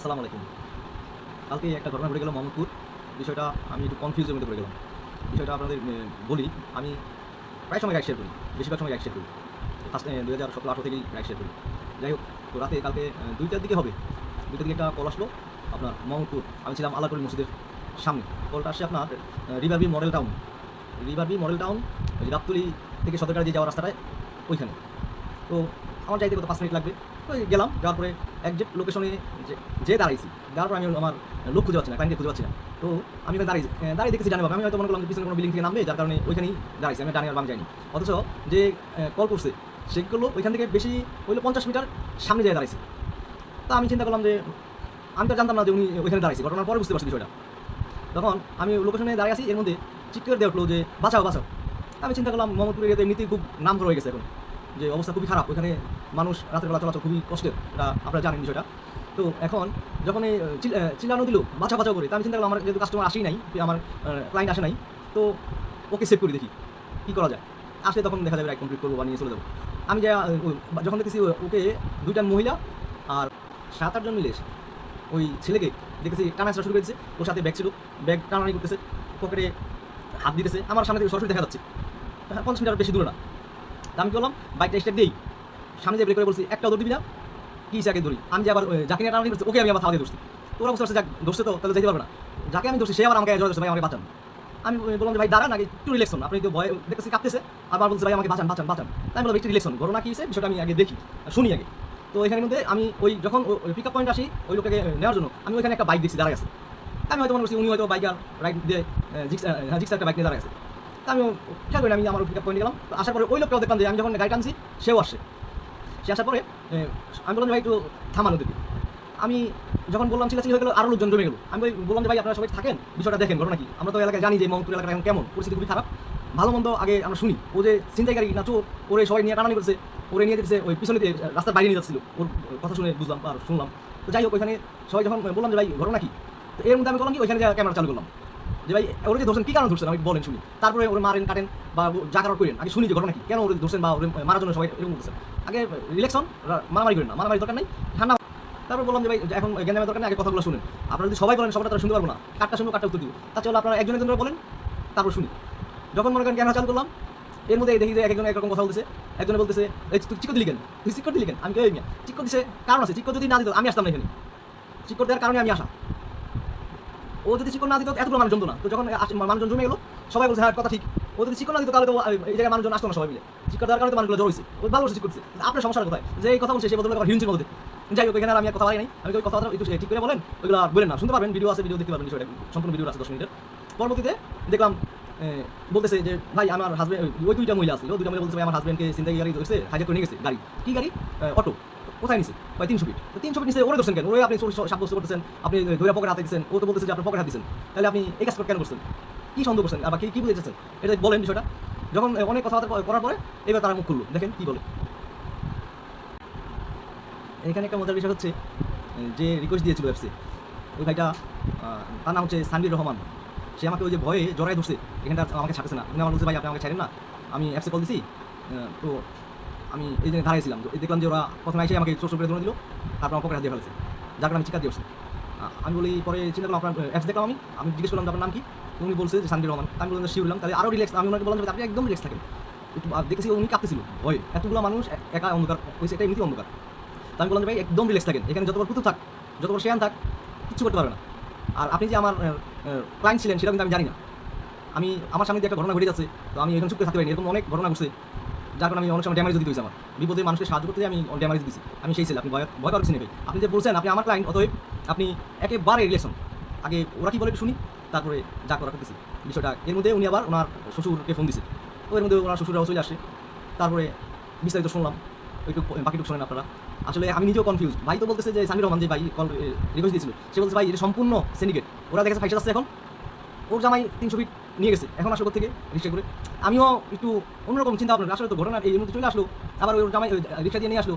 আসসালামু আলাইকুম। কালকে একটা ঘটনা ঘটে গেল মোহাম্মদপুর। বিষয়টা আমি একটু কনফিউজের মধ্যে পড়ে গেলাম। বিষয়টা আপনাদের বলি, আমি প্রায় সময় রাইড শেয়ার করি, বেশিরভাগ সময় রাইড শেয়ার করি। ফার্স্ট দু হাজার সতেরো, আঠারো থেকেই রাইড শেয়ার করি। যাই হোক, তো রাতে কালকে দুইটার দিকে হবে। দুইটার দিকে একটা কল আসলো আপনার মোহাম্মদপুর। আমি ছিলাম আল্লাহপুরি মসজিদের সামনে। কলটা আসছে আপনার রিভারবি model town রিভারবি model town Gabtoli থেকে সদরকার যে যাওয়ার রাস্তাটায়, ওইখানে। তো আমার যাইতে কত পাঁচ মিনিট লাগবে? ওই গেলাম, যাওয়ার পরে একজ্যাক্ট লোকেশনে যে দাঁড়াইছি। পর আমি আমার লোক খুঁজে পাচ্ছি না ক্লাইন্টকে খুঁজে পাচ্ছি না। তো আমি ওখানে দাঁড়িয়ে দাঁড়িয়ে দেখেছি জানি আমি হয়তো মনে করলাম পিছনে কোনো বিল্ডিং থেকে নামবে, যার কারণে ওইখানেই দাঁড়াইছি। আমি ডানি আর বাম যাইনি। অথচ যে কল করছে সেগুলো ওইখান থেকে বেশি হইল পঞ্চাশ মিটার সামনে যেয়ে দাঁড়াইছে। তা আমি চিন্তা করলাম যে, আমি তো জানতাম না যে উনি ওইখানে দাঁড়াইছে। ঘটনার পরে বুঝতে পারছি বিষয়টা। তখন আমি লোকেশনে দাঁড়িয়ে আছি, এর মধ্যে চিৎকার দিয়ে উঠল যে, বাঁচাও বাঁচাও। আমি চিন্তা করলাম মোহাম্মদপুর এরিয়াতে এমনিতেই খুব নাম হয়ে গেছে এখন। যে অবস্থা খুবই খারাপ ওখানে মানুষ রাতের বেলা চলাচল খুবই কষ্টের, এটা আপনারা জানেন বিষয়টা। তো এখন যখন এই চিল- চিল্লানো দিল বাঁচা বাঁচাও করে, তা আমি চিন্তা করলাম আমার যেহেতু কাস্টমার আসেই নাই আমার ক্লায়েন্ট আসে নাই, তো ওকে সেভ করি দেখি, কী করা যায়। আসলে তখন দেখা যাবে কমপ্লিট করব বা নিয়ে চলে যাব। আমি যা যখন দেখেছি ওকে দুইটা মহিলা আর সাত আটজন মিলে ওই ছেলেকে দেখেছি টানা শুরু করেছে, ওর সাথে ব্যাগ ছিল ব্যাগ টানানি করতেছে পকেটে হাত দিতেছে, আমার সামনে থেকে সরাসরি দেখা যাচ্ছে। পঞ্চাশ মিটার বেশি দূরে না। আমি কি করলাম বাইকটা স্টেপ দিই। সামনে যে ব্রেক করে বলছি, একটা দৌড় দিবি না? কি আগে ধরি আমি যে আবার যাকে নিয়ে করছি ওকে আমি আবার দিয়ে ধরছি। তো ওরা বুঝতে পারছে যাক, ধরছে তো, তাহলে যেতে পারবে না। যাকে আমি ধরছি, সে আবার আমাকে ধরছে, ভাই, আমাকে বাঁচান। আমি বললাম যে, ভাই, দাঁড়ান আগে, একটু রিলেকশন আপনি তো ভয়, দেখতেছি কাঁপতেছে। আবার বলছে, ভাই, আমাকে বাঁচান বাঁচান বাঁচান। তাই বললাম, একটু রিলেকশন ঘটনা কি হয়েছে বিষয়টা আমি আগে দেখি, শুনি আগে। তো এখানের মধ্যে আমি ওই যখন পিক আপ পয়েন্ট আসি, ওই লোকটাকে নেওয়ার জন্য আমি ওইখানে একটা বাইক দেখছি, দাঁড়ায় আছে। আমি হয়তো মনে করছি, উনি হয়তো বাইকার রাইড দিয়ে জিক্স জিক্স একটা বাইক নিয়ে দাঁড়ায় আছে। তা আমি, খেয়াল করি আমি আমার পিক আপ পয়েন্টে গেলাম। আসার পরে ওই লোকটাও দেখলাম যে, আমি যখন গাড়ি টানছি, সেও আসছে। সে আসার পরে আমি বললাম ভাই, একটু থামানো দিবি আমি যখন বললাম চিল্লাচিল্লি হয়ে গেলো আরও লোকজন জমে গেলো। আমি বললাম যে ভাই, আপনারা সবাই থাকেন, বিষয়টা দেখেন, ঘটনা কি? আমরা তো এলাকায় জানি যে মঙ্গপুর এলাকা এখন কেমন, পরিস্থিতি খুবই খারাপ। ভালো মন্দ আগে আমরা শুনি। ও যে ছিনতাইকারী না চোর ওরে সবাই নিয়ে টানানি করছে, ওরে নিয়ে যেতেছে, ওই পিছনে দিয়ে রাস্তার বাইরে নিয়ে যাচ্ছিল। ওর কথা শুনে বুঝলাম আর শুনলাম। তো যাই হোক, ওইখানে সবাই যখন বললাম যে ভাই, ঘটনা কি? তো এর মধ্যে আমি বললাম কি, ওইখানে ক্যামেরা চালু করলাম। যে ভাই, ওরে যে ধরছেন, কি কারণ ধরছেন? আমি বলেন শুনি। তারপরে ওরে মারেন, কাটেন, বা যা করেন। আগে শুনি যে ঘটনা কি। কেন ওরে ধরছেন বা ওরে মারার জন্য সবাই এরকম করছেন আগে রিলেকশন মারামারি করেন না। মারামারি দরকার নাই, ঠান্ডা তারপর বললাম যে ভাই এখন জ্ঞানের দরকার নেই, আগে কথাগুলো শুনেন। আপনারা যদি সবাই বলেন সবাই তারা শুনতে পারব না। কাটটা শুনব কাটটা উত্তর দিব। চলো আপনারা একজন একজন বলেন, তারপর শুনি। যখন মনে করেন ক্যামেরা চালু করলাম, এর মধ্যে দেখি যে একজন একরকম কথা বলতেছে। একজনে বলতেছে, এই তুই চিকো দিলি কেন? তুই চিকো দিলি কেন? আমি কেউ চিকো দিছে, কারণ আছে। চিকো যদি না দিত, আমি আসতাম না এখানে। চিকো দেওয়ার কারণে আমি আসা। ও যদি চিকন না দিত, এতগুলো মানুষ জমতো না। তো যখন মানুষজন জমে গেলো, সবাই বলছে হ্যাঁ কথা ঠিক। ও যদি চিকন না দিত, তাহলে তো এই জায়গায় মানুষজন আসতো না সবাই মিলে। চিকন দেওয়ার কারণে মানুষগুলো জড়িয়েছে ও ভালো করছে চিকন আপনার সমস্যার কোথায়? যে এই কথা বলছে, সে বদলে আবার মধ্যে যাই হোক, এখানে আমি কথা বলি নাই। আমি ওই কথা একটু ঠিক করে বলেন, ওইগুলো আর বলেন না। শুনতে পারবেন, ভিডিও আছে, ভিডিও দেখতে পারবেন, বিষয়টা। সম্পূর্ণ ভিডিও আছে দশ মিনিটের। পরবর্তীতে দেখলাম বলতেছে যে, ভাই, আমার হাজবেন্ড ওই দুইটা মহিলা আসছিল দুইটা মহিলা বলছে আমার হাজবেন্ডকে চিন্তা গাড়ি ধরছে হাইজার করে নিয়ে গেছে, গাড়ি। কি গাড়ি? অটো। কোথায় নিছে? ভাই, তিনশো ফিট তিনশো ফিট নিচে ওরে ধরছেন কেন? ওরে আপনি সাব্যস্ত করতেছেন আপনি ধরে পকেট হাতে দিচ্ছেন ও তো বলতেছে যে আপনার পকেট হাতে দিচ্ছেন তাহলে আপনি এই কাজ কেন করছেন? কি সন্দেহ করছেন? আবার কি কি বুঝেছেন এটা বলেন বিষয়টা। যখন অনেক কথাবার্তা করার পরে এবার তারা মুখ খুললো। দেখেন কি বলে। এখানে একটা মজার বিষয় হচ্ছে যে রিকোয়েস্ট দিয়েছিল অ্যাপসে ওই ভাইটা তার নাম হচ্ছে সানবির রহমান। সে আমাকে ওই যে ভয়ে জড়াই ধরছে। এখানটা আমাকে ছাড়ছে না। আমার বলছে ভাই, আপনি আমাকে ছাড়েন না। আমি অ্যাপসে কল দিছি। তো আমি এই জন্য দাঁড়িয়েছিলাম তো দেখলাম যে ওরা প্রথমে এসে আমাকে চোর করে ধরে দিল, তারপর আমার পকেট হাত দিয়ে ফেলেছে। যার কারণে আমি চিকার দিয়ে আমি বলি, পরে চিন্তা করলাম, আপনার অ্যাপস দেখলাম আমি। আমি জিজ্ঞেস করলাম আপনার নাম কি? উনি বলছে যে, শান্তি রহমান। আমি বললাম শিউর হলাম তাহলে আরও রিল্যাক্স আমি ওনাকে বললাম আপনি একদম রিল্যাক্স থাকেন। একটু দেখেছি উনি কাঁপতেছিল। ভয়ে। এতগুলো মানুষ একা অন্ধকার, হয়েছে এটা এমনিতেই অন্ধকার। আমি বললাম ভাই, একদম রিল্যাক্স থাকেন। এখানে যতবার কুতুব থাক যতবার শেয়ান থাক, কিচ্ছু করতে পারবে না। আর আপনি যে আমার ক্লায়েন্ট ছিলেন, সেটা কিন্তু আমি জানি না। আমি, আমার সামনে একটা ঘটনা ঘটে যাচ্ছে। তো আমি এখানে চুপ থাকতে পারিনি। এরকম অনেক ঘটনা ঘটছে। যার কারণে আমি অনেক সময় ড্যামেজ দিতে হয়েছে আমার। বিপদে মানুষকে সাহায্য করতে আমি ড্যামেজ দিচ্ছি আমি সেই ছেলে আপনি ভয় ভয় করার কিছু ভাই। আপনি যে বলছেন, আপনি আমার ক্লায়েন্ট অতএব আপনি একেবারে রিলেশন আগে ওরা কি বলে শুনি, তারপরে যা করা করতেছি। বিষয়টা, এর মধ্যে উনি আবার ওনার শ্বশুরকে ফোন দিছে। তো এর মধ্যে ওনার শ্বশুরাও চলে আসে। তারপরে বিস্তারিত শুনলাম। একটু বাকিটুকু শোনেন আপনারা। আসলে আমি নিজেও কনফিউজ ভাই তো বলতেছে যে, সামির রহমান যে ভাই কল রিকোয়েস্ট দিয়েছিল, সে বলছে ভাই, এটা সম্পূর্ণ সিন্ডিকেট ওরা দেখেছে ফাইসা আসছে এখন। ওর জামাই তিনশো ফিট নিয়ে গেছে। এখন আসলো থেকে রিক্সা করে আমিও একটু অন্যরকম চিন্তা ভাবনা, আসলে তো ঘটনা এই মুহূর্তে চলে আসলো, আবার ওর জামাই রিক্সা দিয়ে নিয়ে আসলো।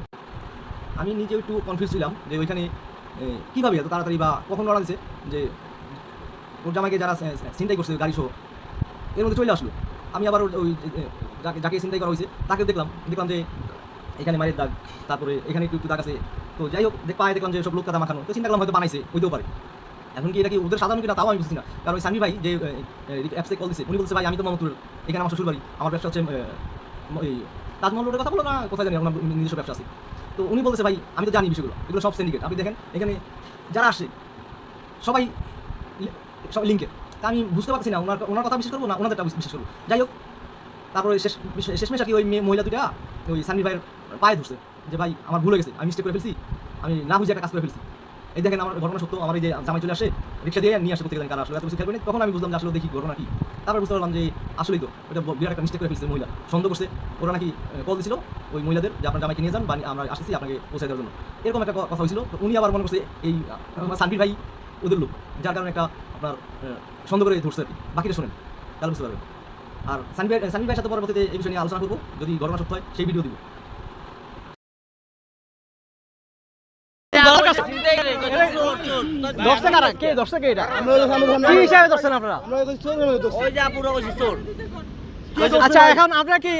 আমি নিজেও একটু কনফিউজ ছিলাম যে ওইখানে কীভাবে এত তাড়াতাড়ি বা কখন রওনা দিছে? যে ওর জামাইকে যারা চিন্তাই করছে গাড়ি সহ এর মধ্যে চলে আসলো। আমি আবার ওই যাকে যাকে চিন্তাই করা হয়েছে তাকে দেখলাম দেখলাম যে এখানে মায়ের দাগ, তারপরে এখানে একটু একটু দাগ আছে। তো যাই হোক পায়ে দেখলাম যে সব লোক কাদা মাখানো, তো চিন্তা করলাম হয়তো বানাইছে, হইতেও পারে। এখন কি এটা কি ওদের সাধারণ কিনা তাও আমি বুঝছি না। কারণ ওই সানি ভাই যে অ্যাপসে কল দিছে, উনি বলছে, ভাই, আমি তো মামতুর এখানে আমার শ্বশুর বাড়ি আমার ব্যবসা হচ্ছে এই তাজমহল রোডের কথা বলো না, কোথায় জানি, আমার নিজস্ব ব্যবসা আছে। তো উনি বলছে ভাই, আমি তো জানি বিষয়গুলো, এগুলো সব সিন্ডিকেট আপনি দেখেন, এখানে যারা আসে, সবাই সবাই লিঙ্কের তা আমি বুঝতে পারছি না, ওনার ওনার কথা বিশ্বাস করব না, ওনাদেরটা বিশ্বাস করব? যাই হোক, তারপরে শেষ শেষমেশ আর কি ওই মেয়ে মহিলা দুইটা, ওই সানি ভাইয়ের পায়ে ধরছে, যে, ভাই, আমার ভুল হয়ে গেছে, আমি মিস্টেক করে ফেলছি, আমি না বুঝে একটা কাজ করে ফেলছি। এই দেখেন আমার ঘটনা সত্য, আমার এই যে জামাই চলে আসে, রিক্সা দিয়ে নিয়ে আসে প্রত্যেকদিন কারা আসলে এত কিছু না। তখন আমি বুঝলাম যে আসলে দেখি ঘটনা কি। তারপর বুঝতে পারলাম যে আসলেই তো এটা বিরাট একটা মিস্টেক করে ফেলছে মহিলা। সন্দেহ করছে, ওরা নাকি কল দিছিল ওই মহিলাদের যে আপনার জামাইকে নিয়ে যান বা আমরা আসতেছি আপনাকে পৌঁছে দেওয়ার জন্য। এরকম একটা কথা হয়েছিল। উনি আবার মনে করছে, এই সানভীর ভাই ওদের লোক, যার কারণে একটা আপনার সন্দেহ করে ধরছে বাকিটা শোনেন, তাহলে বুঝতে পারবেন। আর সানি ভাই ভাইয়ের সাথে পরবর্তীতে এই বিষয়ে নিয়ে আলোচনা করব। যদি ঘটনা সত্য হয়, সেই ভিডিও দিব দশটা কারা কে দশটা কে এটা? কি হিসাবে দশটা আপনারা? ওই যা পুরো কইছি চোর। আচ্ছা এখন আপনারা কি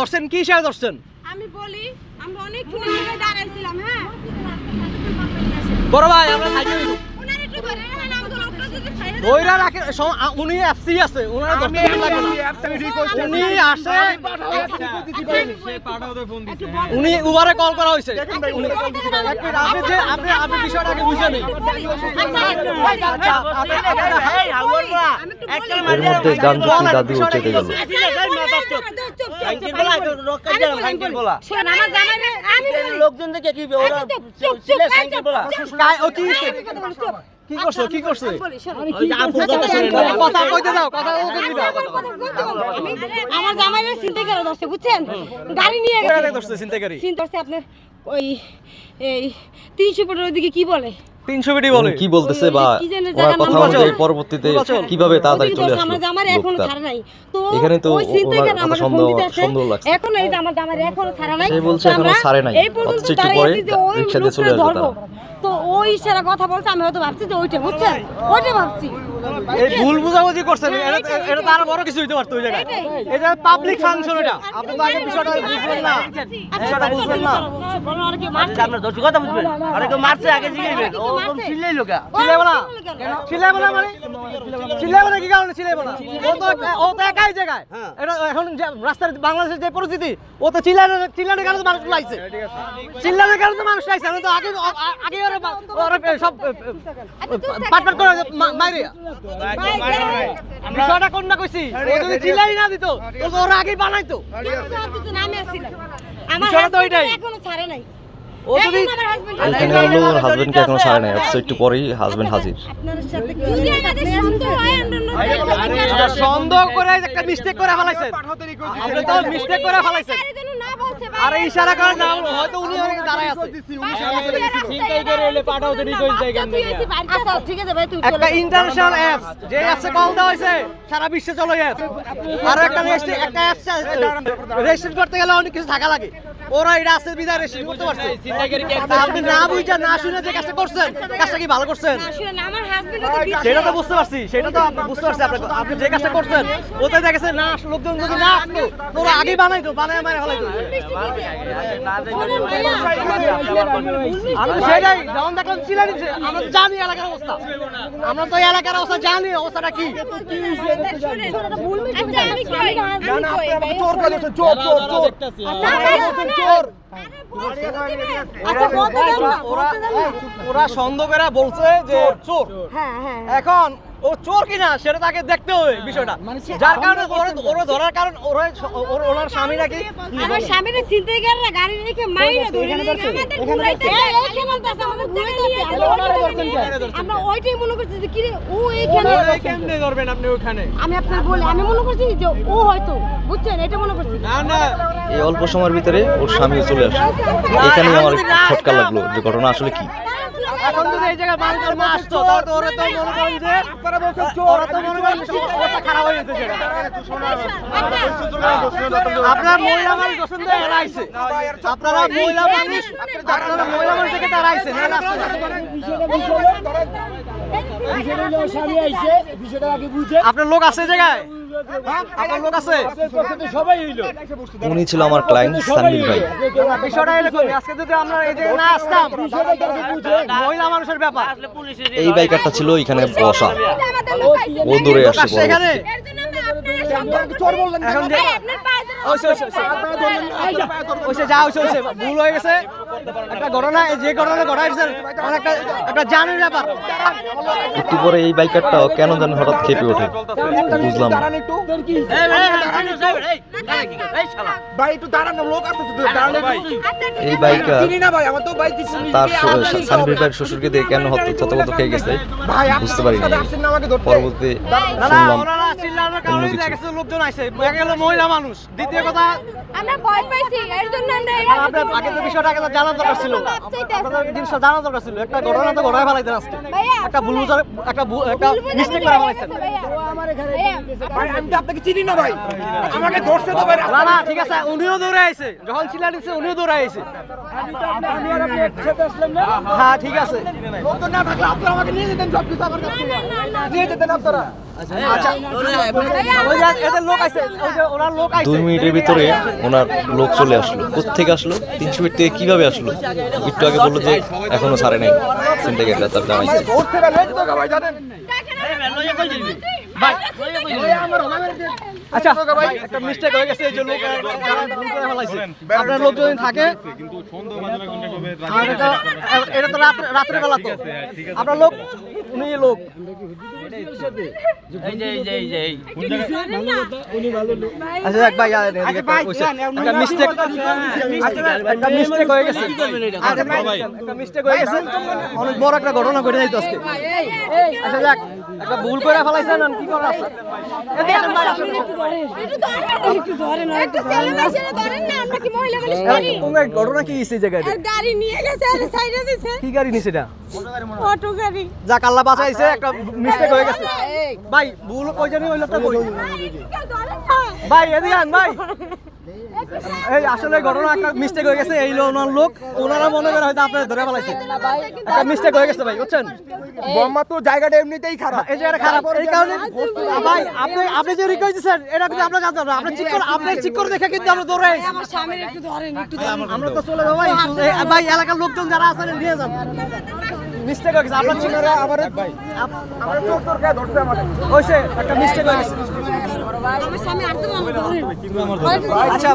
দর্শন কি হিসাবে দর্শন? আমি বলি আমরা অনেক দাঁড়াইছিলাম হ্যাঁ? বড় ভাই আমরা ওইরা রাখে উনি এফসি আছে ওনারা মিনিট লাগবে না উনি আসে উনি উবারে কল করা হয়েছে আপনি যে আপনি আপনি বিষয়টা আগে বুঝে নিন আচ্ছা, আচ্ছা। এর মধ্যে গান দাদু চেপে গেল আচ্ছা। লোকজন দেখে কি ওরা আচ্ছা, কি বলি, চুপ। কি করছ কি করছে? কথা কইতে দাও কথা ওকে আমার জামাই চিন্তা করে দছে বুঝছেন? গাড়ি নিয়ে গেছে চিন্তা করে চিন্তা করছে আপনার ওই এই তিনশো ফুটের ওইদিকে কি বলে? তিনশো বিডি বলে। কি বলতেছে বা? জায়গার কথা অনুযায়ী পরবর্তীতে কীভাবে তাড়াতাড়ি চলে আসলো আমার এখনও ছাড়া নাই। তো এখানে তো ফোন সন্দেহ- সন্দেহ লাগছে। এখন এই যে আমার এখনও ছাড়া নাই। সে বলছে এখনও আমরা ছাড়ে নাই। এই পর্যন্ত একটু পরে রিক্সা দিয়ে চলে আসবে তো ওই ইশারা কথা বলছে আমি হয়তো ভাবছি যে ওইটা বুঝছেন? ওইটা ভাবছি। এই ভুল বুঝাবুঝি করছেন এটা এটা তো আরও বড় কিছু হইতে পারতো ওই জায়গায়। এটা পাবলিক ফাংশন এটা। আপনি তো আগে বিষয়টা বুঝবেন না। বিষয়টা বুঝবেন না। বলো আর কি মারছে? আপনার দর্শক কথা বুঝবেন। আর কেউ মারছে আগে জিগাইবেন ও কম চিল্লাই লোকা চিল্লাইবো না? চিল্লাইবো না মানে? চিল্লাইবো না কি কারণে চিল্লাইবো না? ও তো ও তো একাই জায়গায়। এটা এখন রাস্তার বাংলাদেশের যে পরিস্থিতি ও তো চিল্লানোর চিল্লানোর কারণে মানুষ লাইছে। চিল্লানোর কারণে মানুষ লাইছে। আমি তো আগে আগে ওরা সব পাট পাট করে মাইরে। বিষয়টা কোন না কইছি? ও যদি চিল্লাই না দিত তো ওরা আগেই বানাইতো। আমার এখনও ছাড়ে নাই। ও যদি এখন আমার husband এখানে হলো ওর হাজবেন্ডকে এখনও ছাড়ে নাই। অথচ একটু পরেই হাজবেন্ড হাজির। আপনার সাথে কি যদি আমাদের সুন্দর হয় আমরা এটা সন্দেহ করে একটা মিস্টেক করে ফেলাইছেন। আপনি তো মিস্টেক করে ফেলাইছেন। না বলছে ভাই। আরে ইশারা করে না হয়তো উনি একটা যা। ইন্টারন্যাশনাল অ্যাপস যে অ্যাপসে কল দেওয়া হয়েছে সারা বিশ্বে চলে গেছে আর একটা অ্যাপস করতে গেলে অনেক কিছু থাকা লাগে। ওরা এটা আছে বিদায় রেজিস্ট্রি করতে পারছে। আপনি না বুঝা না শুনে যে কাজটা করছেন কাজটা কি ভালো করছেন? আমার। সেটা তো বুঝতে পারছি সেটা তো আপনি বুঝতে পারছি আপনি আপনি যে কাজটা করছেন ওতে দেখেছে না লোকজন যদি না আসতো তোরা আগেই বানাইতো বানায় মারে ফেলাইতো। আমি সেটাই যখন দেখলাম ছিলেন আমরা তো জানি এলাকার অবস্থা। আমরা তো এলাকার অবস্থা জানি অবস্থাটা কি? চোর চোর চোর চোর আচ্ছা, ভাইয়া, শোনেন। চোর আরে, বলতে তো দিবে। আচ্ছা, বলতে দেন না, ওরা বলতে দেন না। ওরা সন্দেহ করে বলছে যে চোর হ্যাঁ, হ্যাঁ। এখন ও চোর কিনা সেটা তাকে দেখতে হবে বিষয়টা যার কারণে ওরা ধরার কারণ ওর- ওনার স্বামী নাকি আমার স্বামীর চিন্তাই করে না গাড়ি রেখে মাইরে ধরে নিয়ে গেছে। ঘুরাইতে এই, এইখানে বলতেছে, আমাদের ঘুরাইতেছে। আমরা ওইটাই- মনে করছি যে কিরে ও এইখানে কেমনে ধরবেন আপনি ওখানে আমি আপনার বলি আমি মনে করছি যে ও হয়তো বুঝছেন এটা মনে করছি না না এই অল্প সময়ের ভিতরে ওর স্বামীও চলে আসলো এখানেই আমার খটকা লাগল যে ঘটনা আসলে কি। এখন যদি এই জায়গায় মালকার মা আসতো তাহলে ওরা তো মনে করেন যে ওরা তো মনে করেন অবস্থা খারাপ হয়ে যেত আপনারা মহিলা মানুষ আপনারা মহিলা মানুষ আপনারা মহিলা মানুষ থেকে তারা আইছে না না আপনার লোক আছে জায়গায় লোক আছে উনি ছিল আমার ক্লায়েন্ট সানবীর ভাই আজকে যদি আমরা এই যে না আসতাম মহিলা মানুষের ব্যাপার আসলে পুলিশের এই বাইকারটা ছিল এখানে বসা। ও আসছে আসছে এখানে এর জন্য আমরা আপনারা সব- এখন যে ভাই, আপনার পায়ে ধরে- ওইসে, ওইসে, ওইসে যা ওইসে ওইসে ভুল হয়ে গেছে একটা ঘটনা যে ঘটনা ঘটাইছেন অনেকটা একটা জানের ব্যাপার। একটু পরে এই বাইকারটাও কেন যেন হঠাৎ খেপে ওঠে বুঝলাম এই, এই, এই, এই, এই, এই, শালা। ভাই একটু দাঁড়ানো লোক আছে তো, দাঁড়ানো ভাই। এই বাইকার চিনি না ভাই আমার তো ভাই দিচ্ছি তার ভাইয়ের শ্বশুরকে দিয়ে কেন হত্যা খেয়ে গেছে? বুঝতে ধরতে। পরবর্তী শুনলাম। অন্য কিছু। লোকজন মহিলা মানুষ। দ্বিতীয় কথা আমরা ভয় পাইছি এর জন্য আমরা আগে তো বিষয়টা আগে তো জানা দরকার ছিল। আপনাদের জিনিসটা জানা দরকার ছিল। একটা ঘটনা তো ঘটায় ফেলাইতেন আজকে। একটা ভুল বুঝার- একটা একটা মিস্টেক করে ফেলাইছেন ভাই আমি তো আপনাকে চিনি না ভাই। আমাকে ধরছে তো ভাই। না না ঠিক আছে উনিও দৌড়ে আইছে। যখন চিল্লা দিচ্ছে উনিও দৌড়ে আইছে। হ্যাঁ ঠিক আছে। না থাকলে আপনারা আমাকে নিয়ে যেতেন সব কিছু। আমার কাছে নিয়ে যেতেন আপনারা। আচ্ছা ওই যে এদের লোক আইছে ওই যে ওনার লোক আইছে দুই মিনিটের ভিতরে ওনার লোক চলে আসলো। কোথেকে আসলো? তিনশো ফিট থেকে কীভাবে আসলো? একটু আগে বলল যে এখনও ছাড়ে নাই সিন্ডিকেটরা তার জানাইছে আচ্ছা একটা মিস্টেক হয়ে গেছে এই জন্য যারা ভুল করে ফেলাইছে। আপনার লোক যদি থাকে এটা এটা তো রাত্রে রাত্রে বেলা তো। আপনার লোক উনি লোক। এই যে, এই যে, এই যে, এই। আচ্ছা যাক ভাই আর এদিকে একটা একটা মিস্টেক একটা মিস্টেক হয়ে গেছে আচ্ছা একটা মিস্টেক হয়ে গেছে অনেক বড় একটা ঘটনা ঘটে যাইতো আজকে আচ্ছা যাক একটা ভুল করে ফেলাইছেন আর কি করার আছে? ঘটনা কি এই জায়গায়? আর গাড়ি নিয়ে গেছে আর সাইডে দিছে। কি গাড়ি নিছে এটা? অটো গাড়ি। যাক আল্লাহ বাঁচাইছে একটা মিস্টেক হয়ে গেছে। ভাই ভুল কই জানি হইল তো কই ভাই এদিকে আন ভাই। এই আসলে ঘটনা একটা মিস্টেক হয়ে গেছে এই ওনার লোক ওনারা মনে করে হয়তো আপনারা ধরে ফেলাইছে। একটা মিস্টেক হয়ে গেছে ভাই বুঝছেন? বোম্মা তো জায়গাটা এমনিতেই খারাপ। এই জায়গাটা খারাপ। এই কারণে ভাই আপনি আপনি যে রিকোয়েস্ট এটা কিন্তু আমরা জানতাম না আপনি চেক করে আপনি চেক করে দেখে কিন্তু আমরা দৌড়ে আমার স্বামীর একটু ধরেন একটু আমরা তো চলে যাব ভাই। ভাই এলাকার লোকজন যারা আছেন নিয়ে যান। মিস্টেক হয়ে গেছে আপনার চেক করে আবার ভাই আমার চোর ধরছে হইছে একটা মিস্টেক হয়ে গেছে। আচ্ছা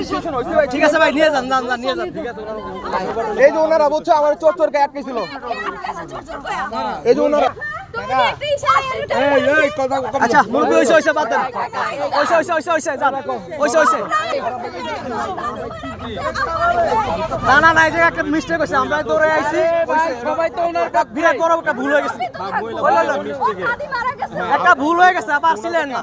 ঠিক আছে ভাই নিয়ে যান যান যান নিয়ে যান এই যে ওনারা বলছে আমার চোর চোর গায়ে আটকেছিল এই যে ওনারা তুমি একটা ইশারা এটা এই এই কথা কথা আচ্ছা মুরগি হইছে হইছে বাদ দেন। হইছে হইছে হইছে হইছে যান। হইছে হইছে না না না এই যে একটা মিস্টেক হইছে আমরা দৌড়ে আইছি। সবাই তো ওনার বিরাট বড় একটা ভুল হয়ে গেছে। একটা ভুল হয়ে গেছে আবার ছিলেন না।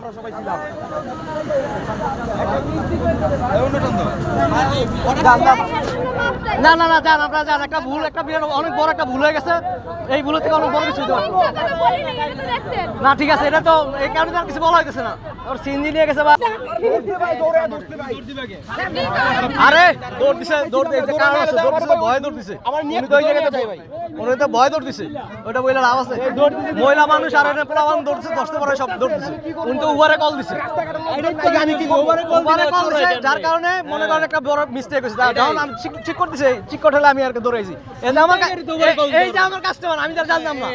না না না যান আপনারা যান। একটা ভুল একটা বিরাট অনেক বড় একটা ভুল হয়ে গেছে। এই ভুলের থেকে অনেক বড় কিছু না ঠিক আছে এটা তো এই কারণে আর কিছু বলা হইতেছে না। ওর সিনজি নিয়ে গেছে বা আরে দৌড় দিছে দৌড় দিছে কারণ আছে দৌড় দিছে ভয় দৌড় দিছে। আমার নিয়ে তো ওই জায়গাতে ভাই ভাই। উনি তো ভয় দৌড় দিছে। ওইটা বইলা লাভ আছে। মহিলা মানুষ আর এটা পোলাবান দৌড়ছে দশটা পরে সব দৌড় দিছে। উনি তো উবারে কল দিছে। উবারে কল দিছে যার কারণে মনে করেন একটা বড় মিস্টেক হয়েছে। তার যখন আমি ঠিক করতেছি ঠিক করতে হলে আমি আর কি দৌড়াইছি। এই যে আমার এই- এই যে আমার কাস্টমার আমি তার জানতাম না।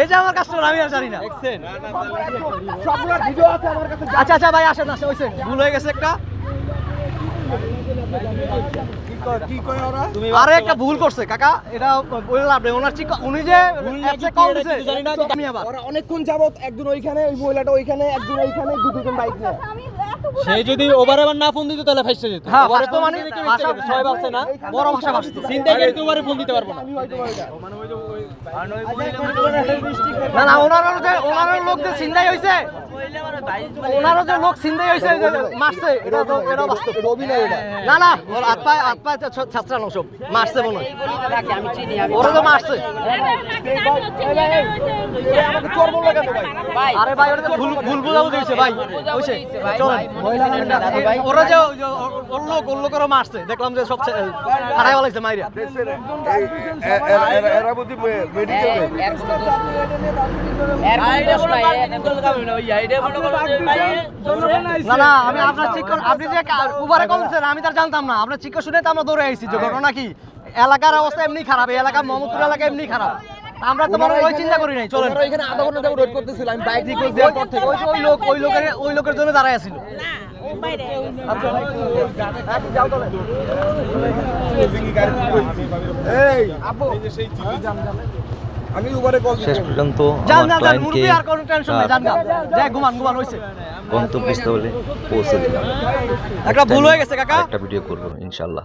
এই যে আমার কাস্টমার আমি আর জানি না। সবগুলো ভিডিও আছে আমার কাছে। আচ্ছা আচ্ছা ভাই আসেন আসেন হইছে ভুল হয়ে গেছে একটা। আরে একটা ভুল করছে কাকা। এটা বললাম আপনি ওনার চিক উনি যে কল দিছে জানি না আমি আবার। অনেকক্ষণ যাবত একজন ওইখানে ওই মহিলাটা ওইখানে একজন ওইখানে দু দুজন বাইক নিয়ে। আমি এত বড় সেই যদি ওভার এবার না ফোন দিত তাহলে ফাইসে যেত। হ্যাঁ ভাষা মানে ভাষা ছয় ভাষা না। বড় ভাষা ভাষা চিন্তা করে তোমার ফোন দিতে পারব না। না না ওনারও যে ওনারও লোক যে চিন্তাই হইছে ওনারও যে লোক চিন্তাই হইছে মারছে এটা তো এটা অভিনয় এটা। না না ওর হাত পায়ে হাত পায়ে ছাত্রানো সব মারছে মনে হয়। ওরা তো মারছে। আমাকে চোর বলল কেন ভাই? আরে ভাই ওটা ভুল ভুল ভাই। হইছে। চলেন ওরা যে ওর- ওর লোক ওর লোকেরও মারছে। দেখলাম যে সব হারাই বলাইছে মাইরা। এরা না না আমি আপনার ঠিক আপনি যে উবারে কমছেন আমি তার জানতাম না। আপনার চিক্কর শুনে তো আমরা দৌড়ে আইছি যে ঘটনা কি এলাকার অবস্থা এমনি খারাপ এই এলাকা মোহাম্মদপুর এলাকা এমনি খারাপ। আমরা মনে হয় ওই চিন্তা করি নাই চলেন। এখানে আধা ঘণ্টা ধরে ওয়েট করতেছিল আমি বাইক রিকোয়েস্ট দেওয়ার পর থেকে ওই ওই লোক ওই লোকের ওই লোকের জন্য দাঁড়ায় আছিল। এই আপু। আমি উবারে কল শেষ পর্যন্ত যান যান যান আর কোনো টেনশন নেই গা যাই ঘুমান ঘুমান হইছে। গন্তব্যস্থলে পৌঁছে দিলাম। একটা ভুল হয়ে গেছে কাকা। একটা ভিডিও করব ইনশাল্লাহ।